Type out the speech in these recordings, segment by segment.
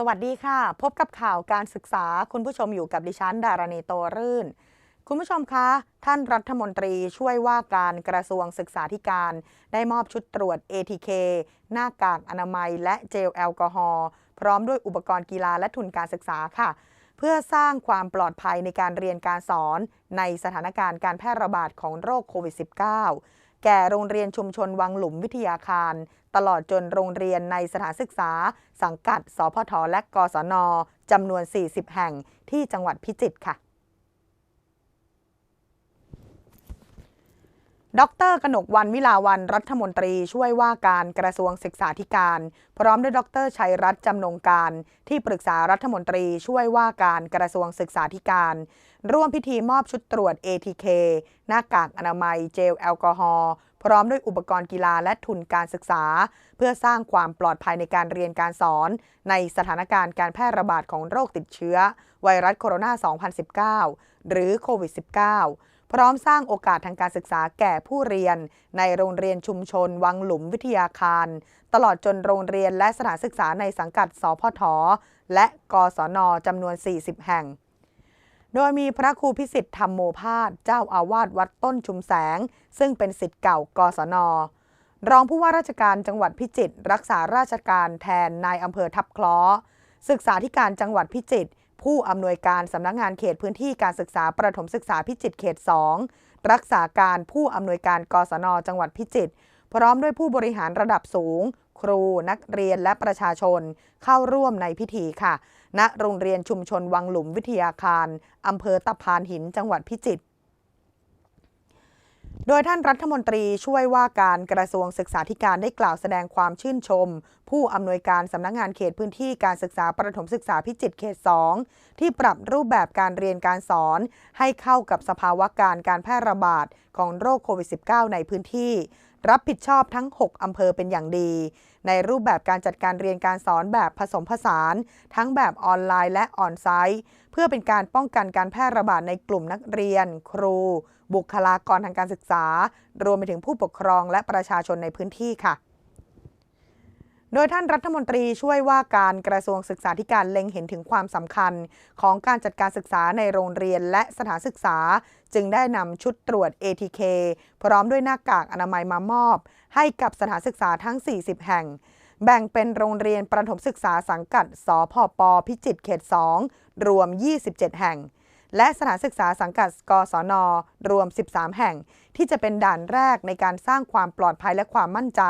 สวัสดีค่ะ พบกับข่าวการศึกษาคุณผู้ชมอยู่กับดิฉันดารณีโตรื่น คุณผู้ชมคะ ท่านรัฐมนตรีช่วยว่าการกระทรวงศึกษาธิการ ได้มอบชุดตรวจ ATK หน้ากากอนามัย และเจลแอลกอฮอล์พร้อมด้วยอุปกรณ์กีฬาและทุนการศึกษาค่ะ เพื่อสร้างความปลอดภัยในการเรียนการสอน ในสถานการณ์การแพร่ระบาดของโรคโควิด -19 แก่โรงเรียนชุมชนวังหลุมวิทยาคาร ตลอดจนโรงเรียนในสถานศึกษา สังกัด สพทและกศนจำนวน 40 แห่งที่จังหวัดพิจิตรค่ะ ดรกนกวันวิลาวันรัฐมนตรีช่วยว่าการกระทรวงศึกษาธิการ พร้อมด้วยดรชัยรัตน์จำนงการ ที่ปรึกษารัฐมนตรีช่วยว่าการกระทรวงศึกษาธิการ ร่วมพิธีมอบชุดตรวจ ATK หน้ากากอนามัยเจลแอลกอฮอล์พร้อมด้วยอุปกรณ์กีฬาและทุนการศึกษา เพื่อสร้างความปลอดภัยในการเรียนการสอน ในสถานการณ์การแพร่ระบาดของโรคติดเชื้อ ไวรัสโคโรนา 2019 หรือโควิด -19 พร้อมสร้างโอกาสทางการศึกษาแก่ผู้เรียน ในโรงเรียนชุมชน วังหลุมวิทยาคาร ตลอดจนโรงเรียนและสถานศึกษาในสังกัด สพท และกศนจำนวน 40 แห่ง โดยมีพระครูพิสิทธิ์ธรรมโมพาสเจ้าอาวาสวัดต้นชุมแสง ซึ่งเป็นสิทธิ์เก่ากศนรองผู้ว่าราชการจังหวัดพิจิตรรักษาราชการแทนนายอำเภอทับคล้อศึกษาธิการจังหวัดพิจิตร ผู้อำนวยการสำนักงานเขตพื้นที่การศึกษาประถมศึกษาพิจิตรเขต 2 รักษาการผู้อำนวยการกศน จังหวัดพิจิตรพร้อมด้วยผู้บริหารระดับสูง ครูนักเรียนและประชาชนเข้าร่วมในพิธีค่ะ ณโรงเรียนชุมชนวังหลุมวิทยาคารอำเภอตะพานหินจังหวัดพิจิตร โดยท่านรัฐมนตรีช่วยว่าการกระทรวงศึกษาธิการได้กล่าวแสดงความชื่นชม ผู้อำนวยการสำนักงานเขตพื้นที่การศึกษาประถมศึกษาพิจิตรเขต 2 ที่ปรับรูปแบบการเรียนการสอน ให้เข้ากับสภาวะการการแพร่ระบาดของโรคโควิด -19 ในพื้นที่ รับผิดชอบทั้ง 6 อำเภอเป็นอย่างดี ในรูปแบบการจัดการเรียนการสอนแบบผสมผสาน ทั้งแบบออนไลน์และออนไซต์ เพื่อเป็นการป้องกันการแพร่ระบาดในกลุ่มนักเรียน ครู บุคลากรทางการศึกษา รวมไปถึงผู้ปกครองและประชาชนในพื้นที่ค่ะ โดยท่านรัฐมนตรีช่วยว่าการกระทรวงศึกษาธิการเล็งเห็นถึงความสำคัญของการจัดการศึกษาในโรงเรียนและสถานศึกษา จึงได้นำชุดตรวจ ATK พร้อมด้วยหน้ากากอนามัยมามอบ ให้กับสถานศึกษาทั้ง 40 แห่ง แบ่งเป็นโรงเรียนประถมศึกษาสังกัดสพปพิจิตรเขต 2 รวม 27 แห่ง และสถานศึกษาสังกัดกศน รวม 13 แห่ง ที่จะเป็นด่านแรกในการสร้างความปลอดภัยและความมั่นใจ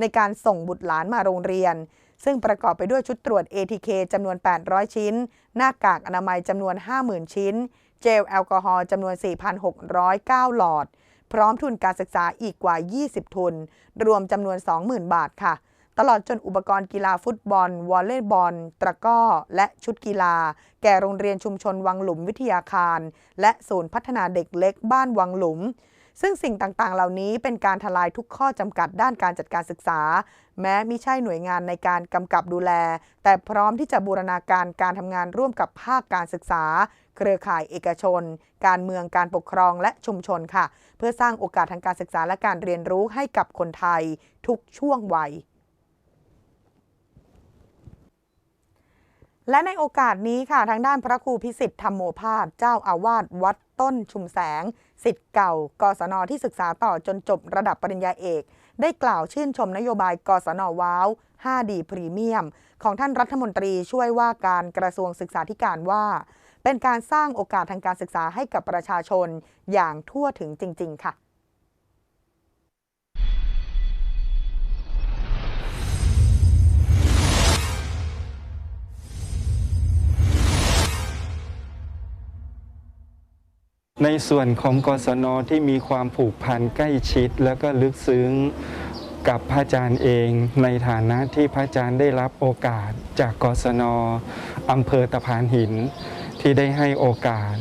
ในการส่งบุตรหลานมาโรงเรียน ซึ่งประกอบไปด้วยชุดตรวจ ATK จำนวน 800 ชิ้น หน้ากากอนามัยจำนวน 50,000 ชิ้น เจลแอลกอฮอล์จำนวน 4,609 หลอด พร้อมทุนการศึกษาอีกกว่า 20 ทุน รวมจำนวน 20,000 บาทค่ะ ตลอดจนอุปกรณ์กีฬาฟุตบอล วอลเลย์บอล ตะก้อ และชุดกีฬา แก่โรงเรียนชุมชนวังหลุมวิทยาคาร และศูนย์พัฒนาเด็กเล็กบ้านวังหลุม ซึ่งสิ่งต่างๆ เหล่านี้เป็นการทลายทุกข้อจำกัดด้านการจัดการศึกษา แม้ม่ใช่หน่วยงานในการกำกับดูแล แต่พร้อมที่จะบูรณาการการทำงานร่วมกับภาคการศึกษา เครือข่ายเอกชน การเมืองการปกครองและชุมชนค่ะ เพื่อสร้างโอกาสทางการศึกษาและการเรียนรู้ให้กับคนไทย ทุกช่วงวัย และในโอกาสนี้ค่ะทางด้านพระครูพิสิทธิ์ธรรมโมพาสเจ้าอาวาสวัดต้นชุมแสงสิทธิ์เก่ากศนที่ศึกษาต่อจนจบระดับปริญญาเอก ได้กล่าวชื่นชมนโยบายกศนว้าว 5D พรีเมียม ของท่านรัฐมนตรีช่วยว่าการกระทรวงศึกษาธิการว่า เป็นการสร้างโอกาสทางการศึกษาให้กับประชาชนอย่างทั่วถึงจริง ๆ ค่ะ ในส่วนของกศนที่มีความผูกพันใกล้ชิด แล้วก็ลึกซึ้งกับพระอาจารย์เอง ในฐานะที่พระอาจารย์ได้รับโอกาสจากกศนอำเภอตะพานหิน ที่ได้ให้โอกาส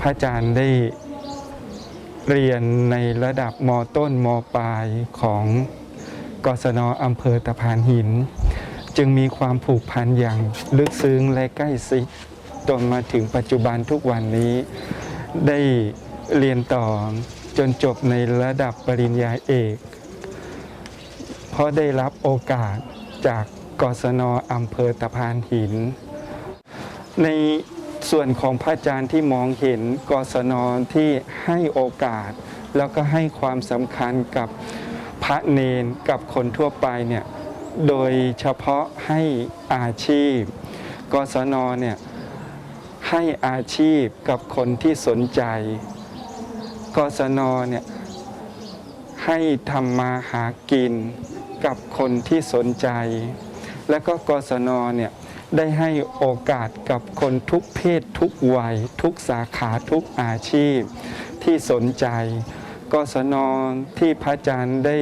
พระอาจารย์ได้เรียนในระดับมต้นมปลายของกศนอำเภอตะพานหิน จึงมีความผูกพันอย่างลึกซึ้งและใกล้ชิดจนมาถึงปัจจุบันทุกวันนี้ ได้เรียนต่อจนจบในระดับปริญญาเอกเพราะได้รับโอกาสจากกศนอำเภอตะพานหิน ในส่วนของพระอาจารย์ที่มองเห็นกศนที่ให้โอกาส แล้วก็ให้ความสำคัญกับพระเนนกับคนทั่วไปเนี่ยโดยเฉพาะให้อาชีพ กศนเนี่ย ให้อาชีพกับคนที่สนใจ กศนเนี่ยให้ทำมาหากินกับคนที่สนใจ และก็กศนเนี่ยได้ให้โอกาสกับคนทุกเพศทุกวัย ทุกสาขาทุกอาชีพที่สนใจ กศนที่พระอาจารย์ได้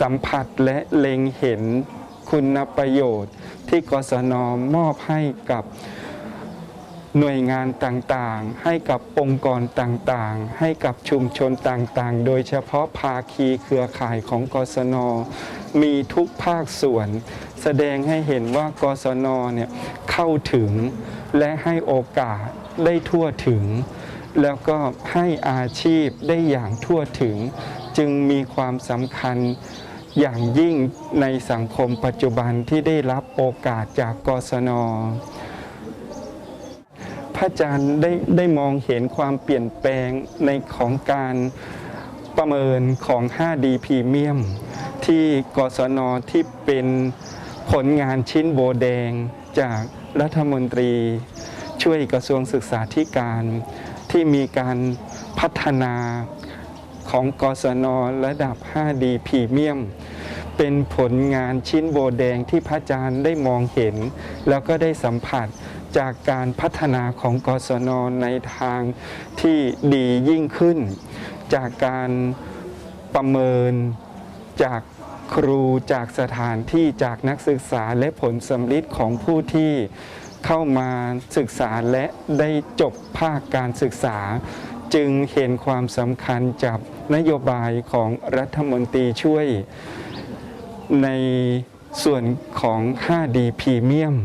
สัมผัสและเล็งเห็นคุณประโยชน์ที่กศนมอบให้กับ หน่วยงานต่างๆ ให้กับองค์กรต่างๆ ให้กับชุมชนต่างๆ โดยเฉพาะภาคีเครือข่ายของกศน มีทุกภาคส่วน แสดงให้เห็นว่ากศนเนี่ยเข้าถึงและให้โอกาสได้ทั่วถึง แล้วก็ให้อาชีพได้อย่างทั่วถึง จึงมีความสำคัญอย่างยิ่งในสังคมปัจจุบันที่ได้รับโอกาสจากกศน พระอาจารย์ได้ได้มองเห็นความเปลี่ยนแปลงในของการประเมินของ 5D พรีเมียมที่กศนที่เป็นผลงานชิ้นโบแดงจากรัฐมนตรี ช่วยกระทรวงศึกษาธิการ ที่มีการพัฒนาของกศนระดับ 5D พรีเมียมเป็นผลงานชิ้นโบแดงที่พระอาจารย์ได้มองเห็น แล้วก็ได้สัมผัส จากการพัฒนาของกศนในทางที่ดียิ่งขึ้น จากการประเมินจากครูจากสถานที่จากนักศึกษาและผลสำลิดของผู้ที่เข้ามาศึกษาและได้จบภาคการศึกษา จึงเห็นความสำคัญจากนโยบายของรัฐมนตรีช่วยในส่วนของ 5D พรีเมียม